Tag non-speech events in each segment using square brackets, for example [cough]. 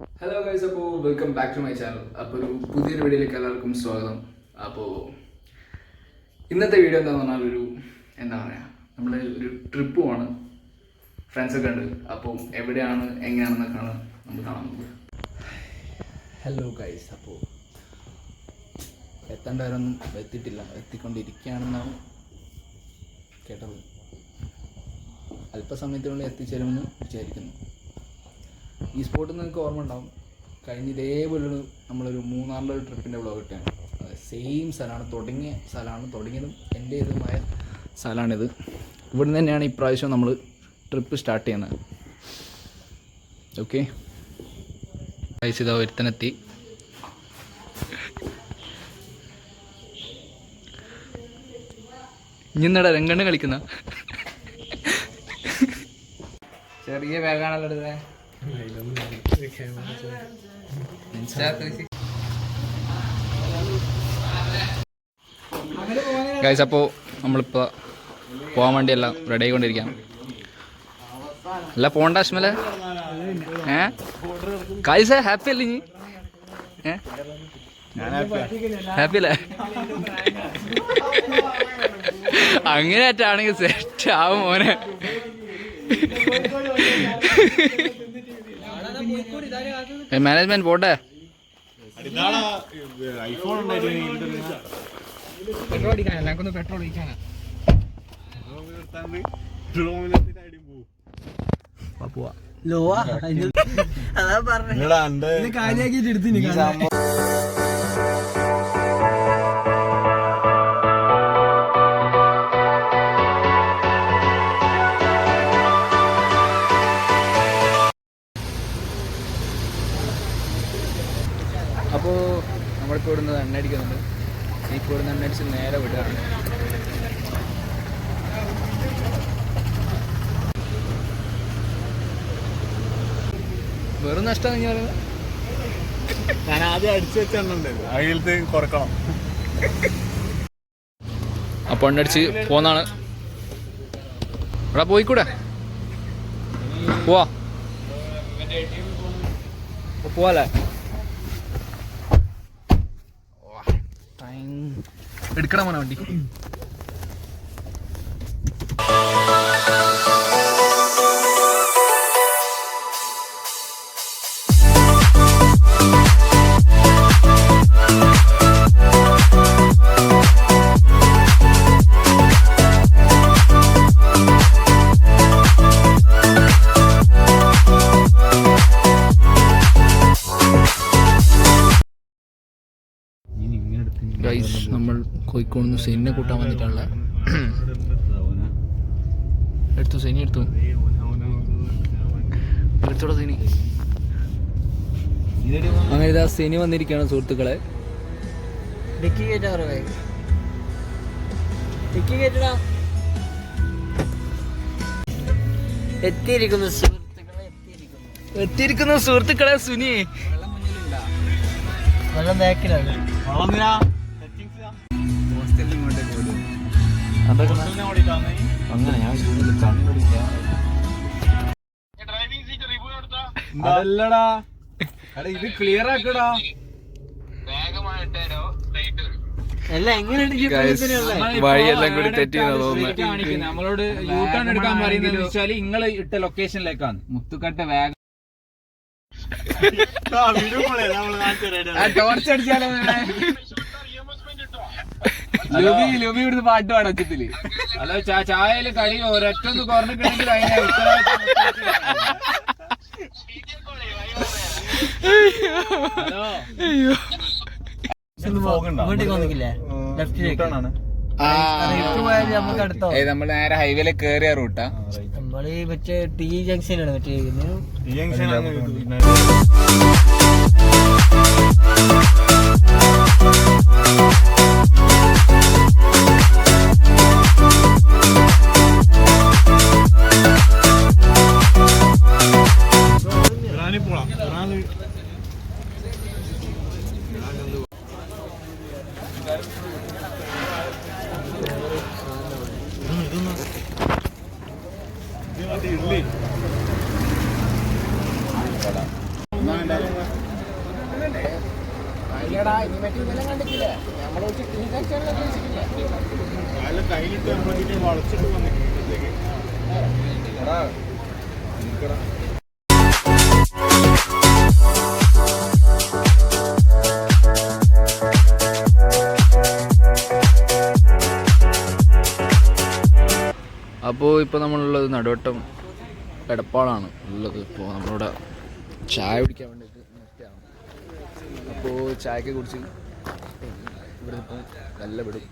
Hello guys അപ്പോൾ welcome back to my channel അപ്പോൾ ഒരു പുതിയൊരു വീഡിയോയിലേക്ക് എല്ലാവർക്കും സ്വാഗതം. അപ്പോൾ ഇന്നത്തെ വീഡിയോ എന്താന്ന് പറഞ്ഞാൽ ഒരു എന്താ പറയുക നമ്മൾ ഒരു ട്രിപ്പ് പോവാണ്. ഫ്രണ്ട്സൊക്കെ ഉണ്ട്. അപ്പോൾ എവിടെയാണ് എങ്ങനെയാണെന്നൊക്കെയാണ് നമ്മൾ കാണാൻ പോകുന്നത്. ഹലോ ഗൈസ് അപ്പോൾ എത്തേണ്ടവരൊന്നും എത്തിയിട്ടില്ല. എത്തിക്കൊണ്ടിരിക്കുകയാണെന്നാണ് കേട്ടത്. അല്പസമയത്തിനുള്ളിൽ എത്തിച്ചേരുമെന്ന് വിചാരിക്കുന്നു. ഈ സ്പോട്ട് നിങ്ങൾക്ക് ഓർമ്മ ഉണ്ടാവും. കഴിഞ്ഞ ഇതേപോലെ നമ്മളൊരു മൂന്നാറിലെ ഒരു ട്രിപ്പിന്റെ വ്ളോഗ് ഇട്ടാണ് സെയിം സ്ഥലമാണ് തുടങ്ങിയ സ്ഥലമാണ് തുടങ്ങിയതും എന്റെ ഇതുമായ സ്ഥലമാണിത്. ഇവിടുന്ന് തന്നെയാണ് ഇപ്രാവശ്യം നമ്മൾ ട്രിപ്പ് സ്റ്റാർട്ട് ചെയ്യുന്നത്. ഓക്കെ പൈസ ഇതാ ഒരുത്തനെത്തി. ഇന്നടാ രംഗണ്ണ കളിക്കുന്ന? ചെറിയ ബാഗാണല്ലോ എടുത്തേ. ഗൈസ് അപ്പോൾ നമ്മളിപ്പോൾ പോകാൻ വേണ്ടി എല്ലാം റെഡി ആയിക്കൊണ്ടിരിക്കാം അല്ല പോണ്ട അശ്മല. ഏ? കായ്സ ഹാപ്പി അല്ലേ നീ? ഏ? ഹാപ്പി അല്ലേ? അങ്ങനെ ആണെങ്കിൽ സെറ്റ് ആവും മോനെ. മാനേജ്മെന്റ് പോട്ടെ. ഐഫോൺ പെട്രോൾ അടിക്കാൻ എല്ലാവർക്കും പെട്രോൾ അടിക്കാനാ പോവാ ലോവാ അതാ പറഞ്ഞു കാര്യാക്കിട്ട് എടുത്തിന് നമ്മളിപ്പോൾ ഈ കൂടുന്ന അടിക്കുന്നുണ്ട് ഇപ്പോൾ ഇവിടുന്ന് എണ്ണ അടിച്ച് നേരെ വിടുകയാണ്. വെറും നഷ്ടം പറയുന്നത് ഞാൻ ആദ്യം അടിച്ചു വെച്ചുണ്ട് അതിലത്ത് കുറക്കണം. അപ്പോൾ എണ്ണടിച്ച് പോന്നാണ്. ഇവിടെ പോയിക്കൂടെ? പോവാ. അപ്പൊ പോവാല്ലേ? എടുക്കണം മോനെ വണ്ടി. കോഴിക്കോട് സെനിനെ കൂട്ടാൻ വന്നിട്ടുള്ള എടുത്തു സെനി എടുത്തു. എടുത്തോടെ സെനി. അങ്ങനെ ഇതാ സെനി വന്നിരിക്കുകയാണ് സുഹൃത്തുക്കളെ. ഡിക്കി ഡിക്കി കയറ്റടാ എത്തിയിരിക്കുന്നു സുഹൃത്തുക്കളെ എത്തിയിരിക്കുന്നു. സുഹൃത്തുക്കളെ സുനി. വെള്ളം ബാക്കിലാണ് അങ്ങനെ ഞാൻ കണ്ണുപിടിക്കാം അതല്ലടാ. [laughs] ഇത് ക്ലിയർ ആക്കടാ. എല്ലാം എങ്ങനെ വഴിയെല്ലാം കൂടി തോന്നുന്നത്. നമ്മളോട് യൂ ടേൺ എടുക്കാൻ പറയുന്നത് വെച്ചാൽ നിങ്ങൾ ഇട്ട ലൊക്കേഷനിലേക്കാണ് മുത്തുക്കട്ട വേഗം. [laughs] ടോർച്ച് അടിച്ചാലോ [laughs] ലുബി ലുബി ഇവിടുന്ന് പാട്ട് പാടാ അച്ഛത്തിൽ അല്ല ചാ- ചായയിൽ കടി ഒരൊറ്റ ഒന്ന് കുറഞ്ഞിട്ടുണ്ടെങ്കിൽ അതിനെ നമ്മൾ നേരെ ഹൈവേയിൽ കേറിയ റൂട്ടാ നമ്മൾ ഈ മറ്റേ ടി ജംഗ്ഷനാണ് മറ്റേ ടി ഇഡ്ലി വളച്ചിട്ട് വന്നിട്ട് അപ്പോൾ ഇപ്പോൾ നമ്മളുള്ളത് നടുവട്ടം എടപ്പാളാണ്. ഉള്ളത് ഇപ്പോൾ നമ്മളിവിടെ ചായ കുടിക്കാൻ വേണ്ടിയിട്ട് നിർത്തിയാണ്. അപ്പോൾ ചായയൊക്കെ കുടിച്ച് ഇവിടെ ഇപ്പോൾ നല്ല വിടും.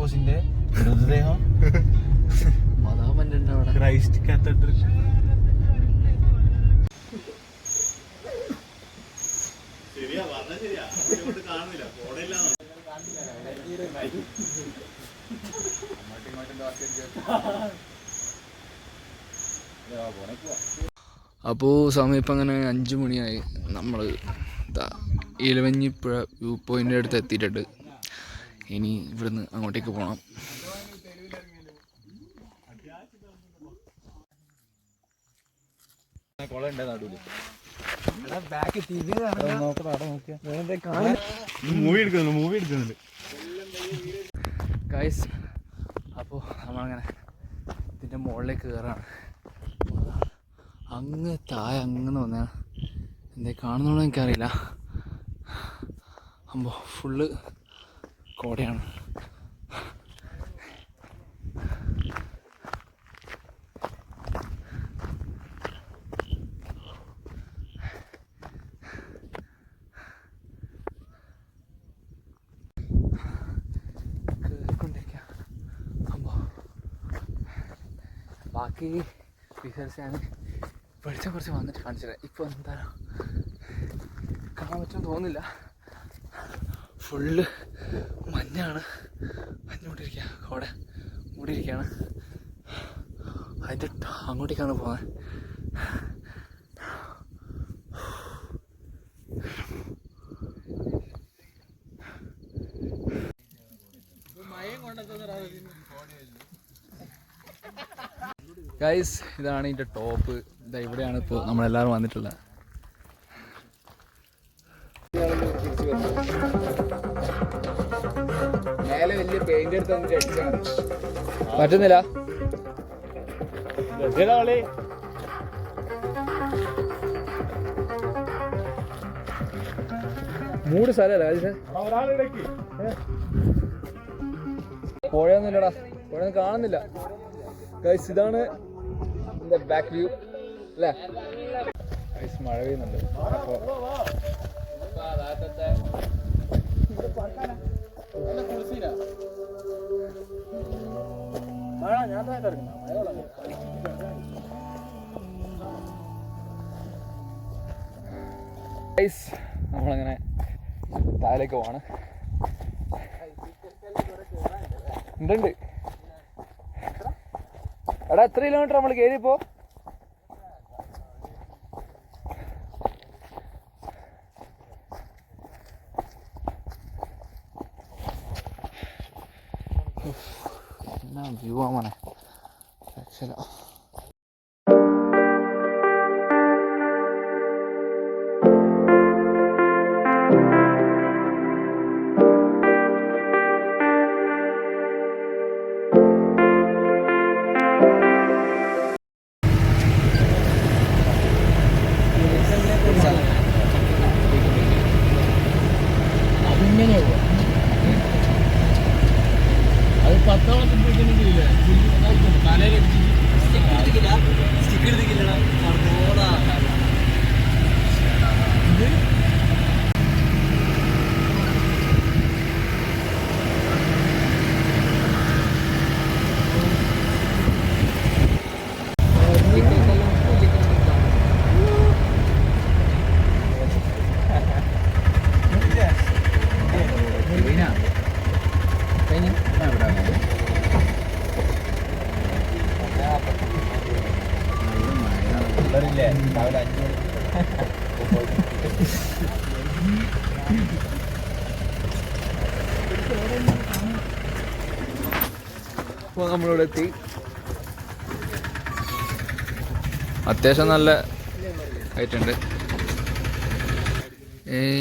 ഫിലിപ്പോസിന്റെ മൃതദേഹം. [laughs] ക്രൈസ്റ്റ് കാത്തഡ്രൽ ശരിയാ പറഞ്ഞ ശരിയാ. കാണുന്നില്ല. അപ്പോൾ സമയം ഇപ്പം അങ്ങനെ അഞ്ച് മണിയായി നമ്മൾ ഇലവഞ്ഞിപ്പുഴ വ്യൂ പോയിന്റ് അടുത്ത് എത്തിയിട്ടുണ്ട്. ഇനി ഇവിടുന്ന് അങ്ങോട്ടേക്ക് പോകണം മൂവി ഗൈസ് അപ്പോൾ നമ്മളങ്ങനെ ഇതിന്റെ മുകളിലേക്ക് കയറാണ് അങ്ങ് താഴെ അങ്ങനെ വന്നാണ് എന്തേ കാണുന്നോളൂ എനിക്കറിയില്ല. അമ്പോ ഫുള്ള് കോടയാണ്. ബാക്കി വിചാരിച്ച് ഞാൻ വെളിച്ചം കുറച്ച് വന്നിട്ട് കാണിച്ചില്ല ഇപ്പോൾ എന്താ? കാണാൻ പറ്റുമെന്ന് തോന്നുന്നില്ല. ഫുള്ള് മഞ്ഞാണ്. മഞ്ഞുകൊണ്ടിരിക്കുക അവിടെ മൂടിയിരിക്കുകയാണ് അതിന്റെ അങ്ങോട്ടേക്കാണ് പോകാൻ ഗൈസ് ഇതാണ് ഇതിന്റെ ടോപ്പ് ഇതാ ഇവിടെയാണ് ഇപ്പോൾ നമ്മളെല്ലാവരും വന്നിട്ടുള്ളത്. മേലെ വലിയ പെയിന്റ് എടുത്ത് വന്നിട്ട് അടിച്ചാണ് പറ്റുന്നില്ല. മൂട് സ്ഥലമല്ല രാജേഷ്. പുഴയൊന്നുമില്ലടാ. പുഴയൊന്നും കാണുന്നില്ല. ഗൈസ് ഇതാണ് ബാക്ക് വ്യൂ അല്ലേ? ഗൈസ് മഴ പെയ്യുന്നുണ്ട്. അപ്പോൾ നമ്മളങ്ങനെ താഴേക്ക് പോവാണ്. ഉണ്ട് എടാ എത്ര കിലോമീറ്റർ നമ്മൾ കയറിയപ്പോ എന്നാ വ്യൂ ആ മോനെ രക്ഷയില്ല അത് നമ്മളിവിടെ എത്തി അത്യാവശ്യം നല്ല ആയിട്ടുണ്ട്.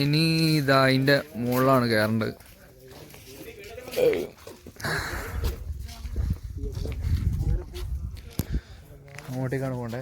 ഇനി ഇതാ അതിന്റെ മുകളിലാണ് കയറേണ്ടത് അങ്ങോട്ടേക്കാണ് പോകണ്ടേ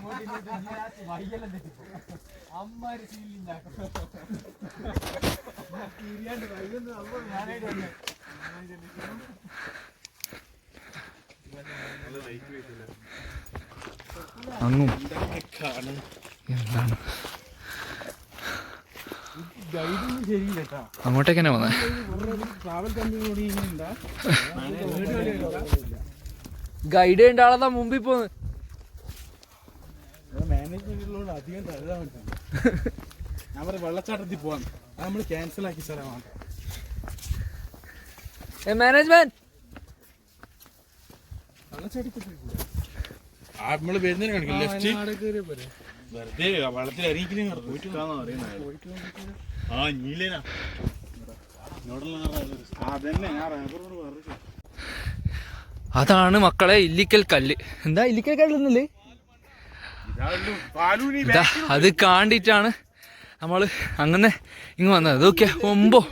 നിർത്തിക്കില്ല അങ്ങും. എന്താണ്? അങ്ങോട്ടേക്ക് തന്നെ വന്നേ. ഗൈഡ് ചെയ്യേണ്ട ആളെന്നാ മുമ്പിൽ പോന്ന്? മാനേജ്മെന്റിലോട് അധികം തഴുതാൻ ഞാൻ പറയും വെള്ളച്ചാട്ടത്തിൽ പോവാൻ അത് നമ്മൾ ക്യാൻസൽ ആക്കി സ്ഥലമാണ്. മാനേജ്മെന്റ് ആ നമ്മൾ വരുന്നതിന് കാണിക്കും ലെഫ്റ്റ് വെറുതെ വെള്ളത്തിൽ ആ നീലേനാ. അതന്നെ ഞാൻ റബ്ബറോട് അതാണ് മക്കളെ ഇല്ലിക്കൽ കല്ല്. എന്താ ഇല്ലിക്കൽ കല്ലെന്നല്ലേ പാലൂനി ഇതാ അത് കാണ്ടിട്ടാണ് നമ്മൾ അങ്ങനെ ഇങ്ങ് വന്നത്. അതൊക്കെ ഒമ്പോ.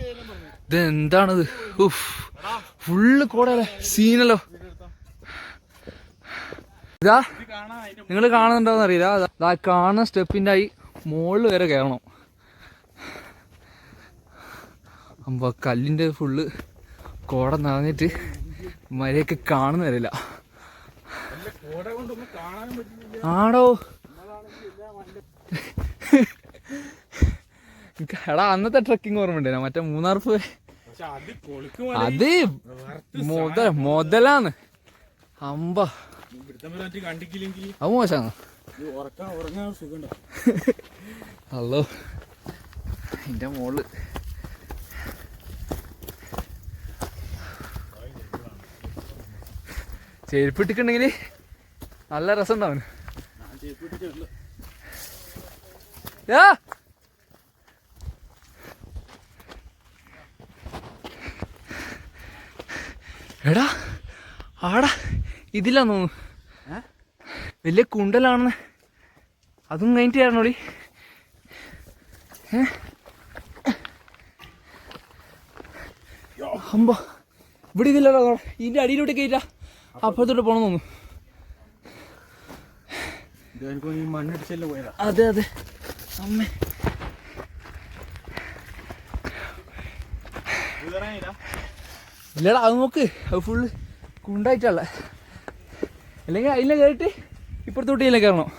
ഇത് എന്താണത്? ഉഫ്. ഫുള്ള് കൂടെ സീനല്ലോ. ഇതാ നിങ്ങൾ കാണുന്നുണ്ടോന്ന് അറിയില്ല. അതാ- കാണുന്ന സ്റ്റെപ്പിന്റെ ആയി മുകളിൽ വരെ കയറണം. അമ്പ കല്ലിന്റെ ഫുള്ള് കോട നിറഞ്ഞിട്ട് മരയൊക്കെ കാണുന്ന വരില്ല ആടോ എടാ അന്നത്തെ ട്രക്കിംഗ് ഓർമ്മ മറ്റേ മൂന്നാർ പോയി. അത് മുതൽ മുതലാണ്. അമ്പ. അത് മോശാണ് ഹലോ എന്റെ എന്റെ മോൾ ചെരുപ്പിട്ടിട്ടുണ്ടെങ്കിൽ നല്ല രസം ഉണ്ടാവും എടാ ആടാ ഇതിലാന്ന് തോന്നുന്നു. വലിയ കുണ്ടലാണെന്ന്. അതും കഴിഞ്ഞിട്ട് ആയിരുന്നോടി അമ്പോ ഇവിടെ ഇതില്ലല്ലോ. ഇതിന്റെ അടിയിലോട്ട് കയറ്റാ അപ്പുറത്തോട്ട് പോകണം തോന്നുന്നു. അതെ അതെ. അമ്മേ. ഇല്ലടാ അത് നോക്ക്. അത് ഫുള്ള് കുണ്ടായിട്ടല്ല. അല്ലെങ്കിൽ അതിലെ കയറിയിട്ട് ഇപ്പുറത്തോട്ട് ഇതിലെ കയറണം.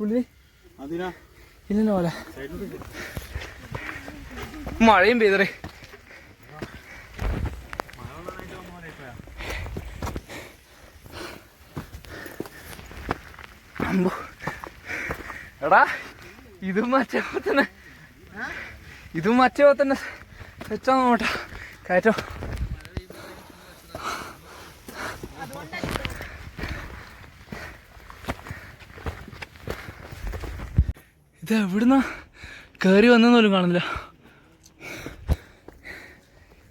ഉള്ളിൽ ഇല്ലല്ലോ പോലെ. മഴയും പെയ്തറേ അമ്പോ. എടാ ഇതും മറ്റേ പോലെ തന്നെ. ഇതും മറ്റേ പോലെ തന്നെ. വെച്ചാ നോട്ടാ കയറ്റോ. ഇത് എവിടുന്ന കയറി വന്നെന്ന് പോലും കാണുന്നില്ല.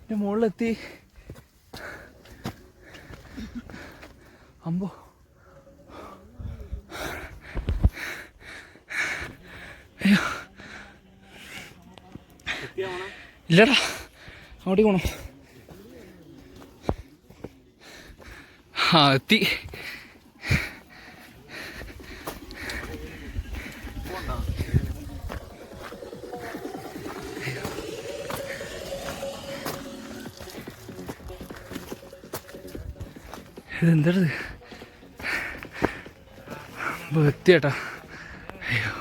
എന്റെ മുകളിലെത്തി. അമ്പോ. ഇല്ലടാ അങ്ങോട്ടേക്ക് പോണം. ആ എത്തി. ഇതെന്തത് വൃത്തിയേട്ടാ അയ്യോ.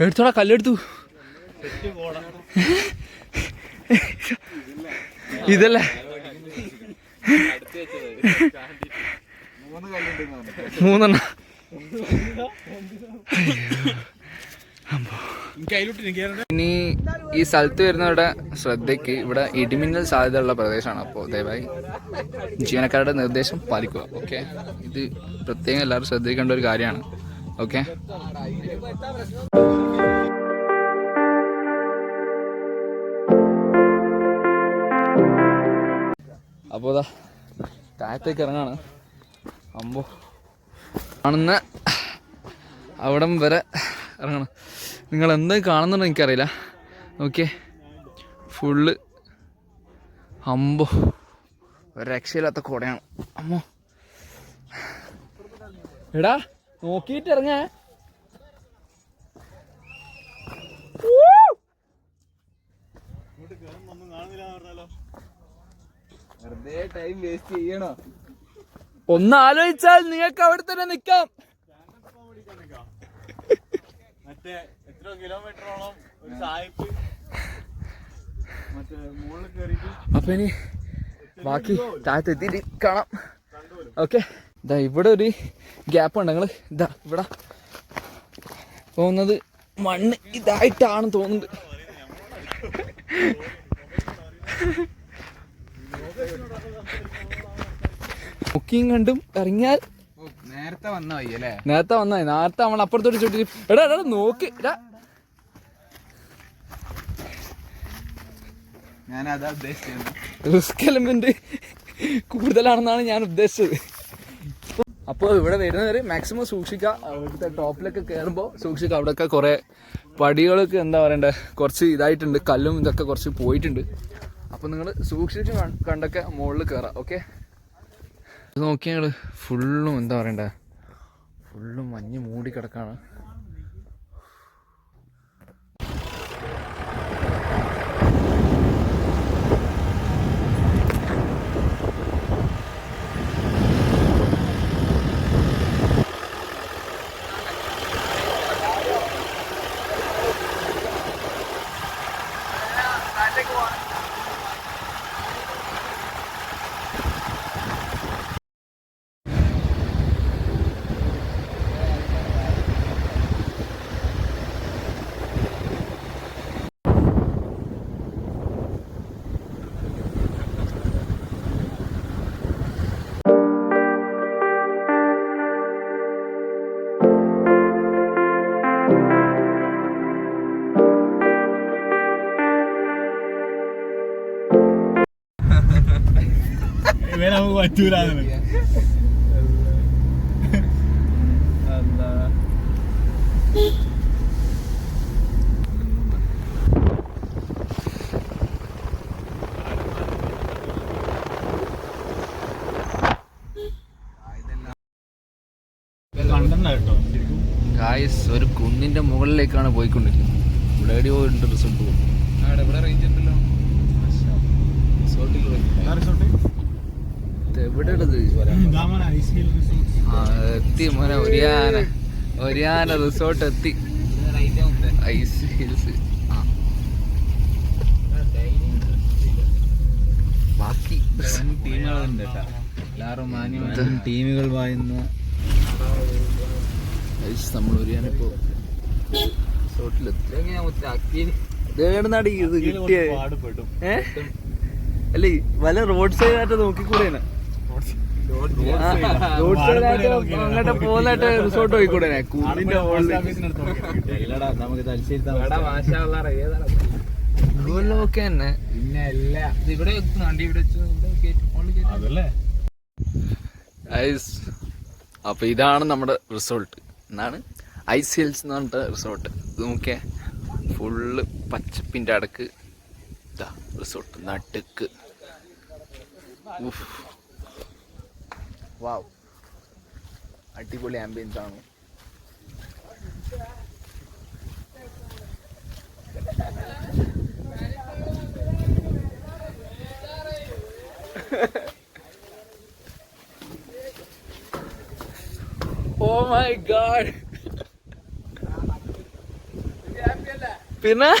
എടുത്തോടാ കല്ലെടുത്തു. ഇതല്ലേ? മൂന്നെണ്ണ. ഈ സ്ഥലത്ത് വരുന്നവരുടെ ശ്രദ്ധയ്ക്ക് ഇവിടെ ഇടിമിന്നൽ സാധ്യതയുള്ള പ്രദേശമാണ് അപ്പോൾ ദയവായി ജീവനക്കാരുടെ നിർദ്ദേശം പാലിക്കുക ഓക്കെ ഇത് പ്രത്യേകം എല്ലാവരും ശ്രദ്ധിക്കേണ്ട ഒരു കാര്യമാണ് ഓക്കെ അപ്പോൾ ഇതാ താഴത്തേക്ക് ഇറങ്ങാണ്. അമ്പോ കാണുന്ന അവിടം വരെ ഇറങ്ങണം. നിങ്ങൾ എന്ത് കാണുന്നുണ്ടോ എനിക്കറിയില്ല. ഓക്കെ. ഫുള്ള് അമ്പോ. ഒരു രക്ഷയില്ലാത്ത കുടയാണ്. അമ്മോ. എടാ നോക്കിയിട്ട് ഇറങ്ങേ. വെറുതെ ടൈം വേസ്റ്റ് ചെയ്യണോ? ഒന്ന് ആലോചിച്ചാൽ നിങ്ങൾക്ക് അവിടെ തന്നെ നിക്കാം മറ്റേ എത്ര കിലോമീറ്ററോളം ഒരു സായിപ്പ് മറ്റേ മുകളിൽ കയറിയിട്ട് അപ്പൊ ഇനി ബാക്കി താഴത്ത് എത്തിയിട്ട് കാണാം ഓക്കെ. ഇതാ ഇവിടെ ഒരു ഗ്യാപ്പ് ഉണ്ട്. നിങ്ങൾ ഇതാ ഇവിടെ പോകുന്നത് മണ്ണ് ഇതായിട്ടാണ് തോന്നുന്നത്. ബുക്കിംഗ് കണ്ടും ഇറങ്ങിയാൽ നേരത്തെ വന്നായി അല്ലേ നേരത്തെ വന്നായി നേരത്തെ നമ്മൾ അപ്പുറത്തോട്ട് ചുറ്റി എടാ എടാ നോക്ക്. എടാ ഞാൻ റിസ്ക് എലമെന്റ് കൂടുതലാണെന്നാണ് ഞാൻ ഉദ്ദേശിച്ചത്. അപ്പോൾ ഇവിടെ വരുന്നവർ മാക്സിമം സൂക്ഷിക്കുക. അവിടുത്തെ ടോപ്പിലൊക്കെ കയറുമ്പോൾ സൂക്ഷിക്കുക. അവിടെയൊക്കെ കുറേ പടികളൊക്കെ എന്താ പറയണ്ടേ കുറച്ച് ഇതായിട്ടുണ്ട്. കല്ലും ഇതൊക്കെ കുറച്ച് പോയിട്ടുണ്ട്. അപ്പോൾ നിങ്ങൾ സൂക്ഷിച്ച് കണ്ടൊക്കെ മുകളിൽ കയറാം ഓക്കെ? നോക്കിയാൽ ഫുള്ളും എന്താ പറയണ്ടേ ഫുള്ളും മഞ്ഞ് മൂടി കിടക്കാണ്. നമുക്ക് പറ്റൂല ഗായ്സ് ഒരു കുന്നിന്റെ മുകളിലേക്കാണ് പോയിക്കൊണ്ടിരിക്കുന്നത്. ഇവിടെ എവിടെയോ ഉണ്ട്. റിസോർട്ട് പോകും ഇവിടെ റേഞ്ച് ഉണ്ടല്ലോ റിസോർട്ട് എവിടെ ഉള്ളത് ദാമന ഐസ് ഹിൽ റിസോർട്ട് ആ എത്തി മോനെ ഒരിയാന ഒരിയാന റിസോർട്ട് എത്തി. ഐസ് ഹിൽസ് ആ. ബാക്കി. ടീമുകളുണ്ട് എല്ലാവരും മാന്യമായും ടീമുകൾ വായുന്ന. നമ്മൾ ഒരിയാനിപ്പോ റിസോർട്ടിലെത്തി. ഇത് കിട്ടിയേ. അല്ലേ വല റോഡ് സൈഡ് ആയിട്ട് നോക്കിക്കൂടെ റോഡ് സൈഡ് ആയിട്ട് അങ്ങോട്ട് പോകുന്നായിട്ട് റിസോർട്ട് പോയിക്കൂടെ കൂടിന്റെ ഗൂഗിളിലൊക്കെ തന്നെ. ഇവിടെ വണ്ടി ഇവിടെ അപ്പൊ ഇതാണ് നമ്മുടെ റിസോർട്ട് എന്നാണ് ഐസ് ഹിൽസ് എന്ന് പറഞ്ഞിട്ട് റിസോർട്ട് ഇത് നോക്കിയേ ഫുള്ള് പച്ചപ്പിന്റെ അടക്ക്. ഇതാ റിസോർട്ട് നടുക്ക്. ഉഫ്. വാവ് അടിപൊളി ആംബിയൻസ് ആണ് ഓ മൈ ഗാഡ് പിന്നെ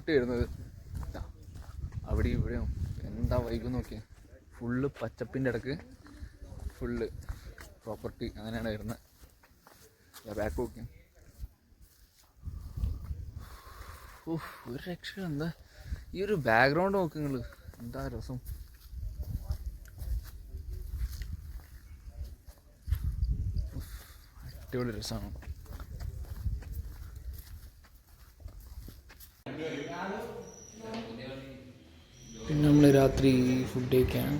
പ്രോപ്പർട്ടി വരുന്നത്. അവിടെ ഇവിടെയും എന്താ വൈകും നോക്കിയേ. ഫുള്ള് പച്ചപ്പിന്റെ ഇടയ്ക്ക് ഫുള്ള് പ്രോപ്പർട്ടി അങ്ങനെയാണ് വരുന്നത്. ബാക്ക് നോക്കി ഉഫ്, ഒരു രക്ഷ എന്താ ഈ ഒരു ബാക്ക്ഗ്രൗണ്ട് നോക്ക് നിങ്ങൾ എന്താ രസം. അടിപൊളി രസമാണ്. പിന്നെ നമ്മൾ രാത്രി ഫുഡ് കഴിക്കാൻ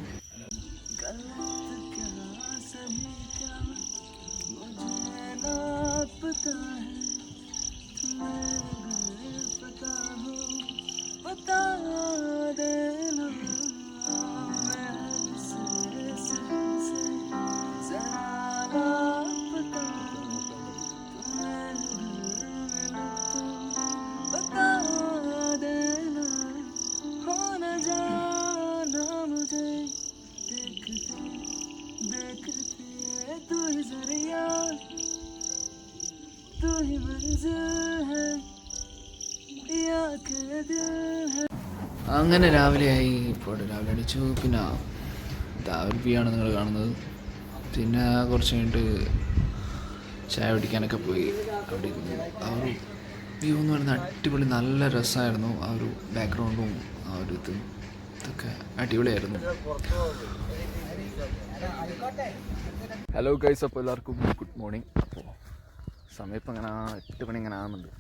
രാവിലെയായി ഇപ്പോൾ രാവിലെ അടിച്ചു പിന്നെ ആണ് നിങ്ങൾ കാണുന്നത്. പിന്നെ കുറച്ച് കഴിഞ്ഞിട്ട് ചായ പിടിക്കാനൊക്കെ പോയി. അവിടെ ഇരുന്നു. ആ ഒരു വ്യൂ എന്ന് പറയുന്നത് അടിപൊളി നല്ല രസമായിരുന്നു. ആ ഒരു ബാക്ക്ഗ്രൗണ്ടും ആ ഒരു ഇതും ഇതൊക്കെ അടിപൊളിയായിരുന്നു. ഹലോ ഗൈസ് അപ്പോൾ എല്ലാവർക്കും ഗുഡ് മോർണിംഗ് അപ്പോൾ സമയം ഇപ്പം അങ്ങനെ എട്ട് മണി ഇങ്ങനെ ആകുന്നുണ്ട്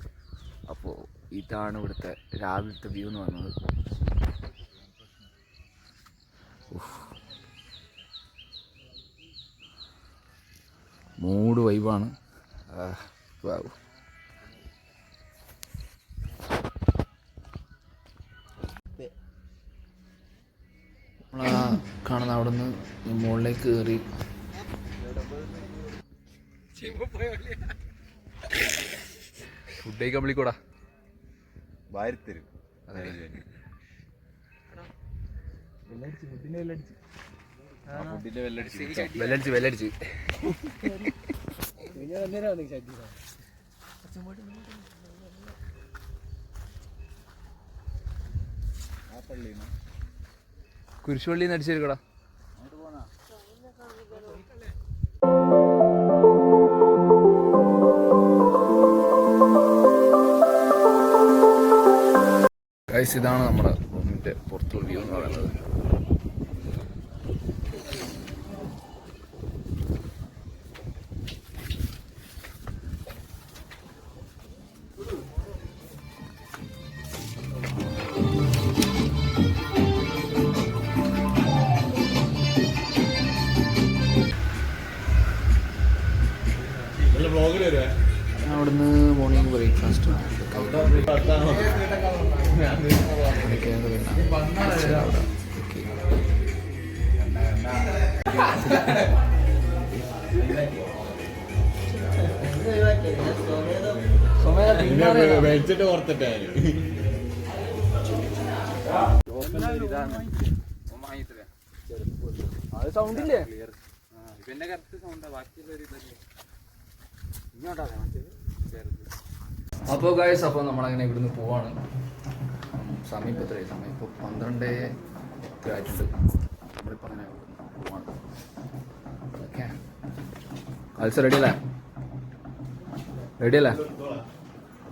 അപ്പോൾ ഇതാണ് ഇവിടുത്തെ രാവിലത്തെ വ്യൂ എന്ന് പറയുന്നത്. ഉഫ്. മൂഡ് വൈബാണ്. നമ്മളാ കാണുന്ന അവിടെ നിന്ന് മുകളിലേക്ക് കയറി ഫുഡ് കഴിക്കാൻ വിളിക്കൂടാ. വാരിത്തരും. അതെ. വെല്ലടിച്ച് പള്ളിന്ന് കുരിശുപള്ളി ഗൈസ് ഇതാണ് നമ്മുടെ റൂമിന്റെ പുറത്തുള്ള വ്യൂ എന്ന് പറയുന്നത് അവിടുന്ന് മോർണിംഗ് ബ്രേക്ക്ഫാസ്റ്റ് വെച്ചിട്ട് ഓർത്തിട്ടേ അത് സൗണ്ട് ഇല്ലേ ഇവന്റെ കറക്റ്റ് സൗണ്ടാ ബാക്കിയുള്ള ഒരു ഇതല്ലേ അപ്പോൾ ഗായസ് അപ്പോൾ നമ്മളങ്ങനെ ഇവിടുന്ന് പോവാണ്. സമയം ഇപ്പോൾ എത്രയായി സമയം ഇപ്പോൾ പന്ത്രണ്ട് ആയിട്ടുണ്ട് നമ്മളിപ്പോൾ അങ്ങനെ പോവാണ്. ഓക്കെ കാൽസ് റെഡി അല്ലേ? റെഡി അല്ലേ?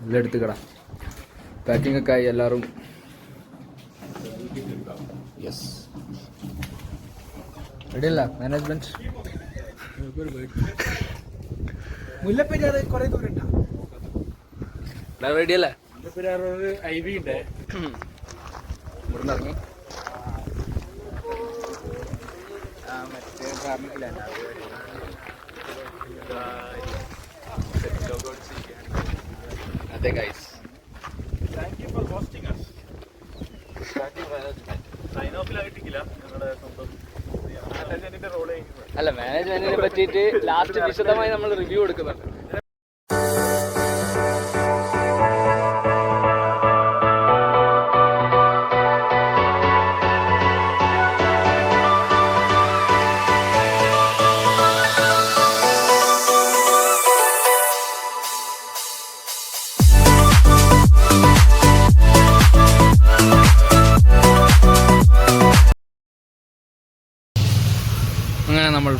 എല്ലാം എടുത്തുക്കടാ. പാക്കിംഗ് ഒക്കെ ആയി എല്ലാവരും. യെസ് റെഡി അല്ല? മാനേജ്മെന്റ് മുല്ലപ്പെരിയാറ് കുറെ ദൂരം ഉണ്ടാവും റെഡി അല്ലേ ഐ വി ഉണ്ട്. ഇവിടുന്ന് ഇറങ്ങി അതെ guys thank you for hosting us അല്ല മാനേജ്മെന്റിനെ പറ്റിയിട്ട് ലാസ്റ്റ് വിശദമായി നമ്മൾ റിവ്യൂ എടുക്കുന്നുണ്ട്.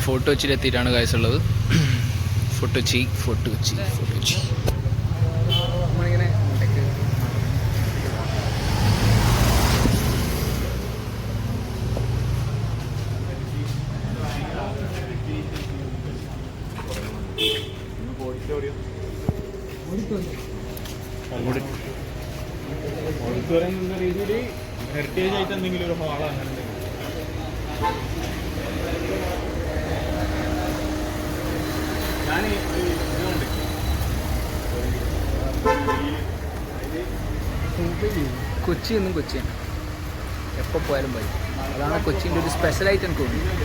ഫോർട്ട് കൊച്ചിയിലെത്തിയിട്ടാണ് കാഴ്ച ഉള്ളത്. [clears throat] Fort Kochi fort Kochi fort Kochi നമ്മളിങ്ങനെ ഇങ്ങോട്ടേക്ക് ഓഡിറ്റോറിയം എന്ന രീതിയിൽ ഹെറിറ്റേജ് ആയിട്ട് എന്തെങ്കിലും ഒരു ഹാൾ അങ്ങനെ എന്തെങ്കിലും ഞാൻ ഇതുകൊണ്ട് കൊച്ചി എന്നും കൊച്ചിയാണ്. എപ്പോൾ പോയാലും പോയി. അതാണ് കൊച്ചിന്റെ ഒരു സ്പെഷ്യലായിട്ട് എനിക്ക് തോന്നുന്നത്.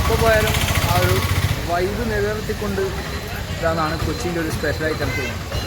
എപ്പോൾ പോയാലും ആ ഒരു വൈബ് നിലനിർത്തിക്കൊണ്ട് ഇതാണ് കൊച്ചിന്റെ ഒരു സ്പെഷ്യലായിട്ട് എനിക്ക് തോന്നുന്നത്.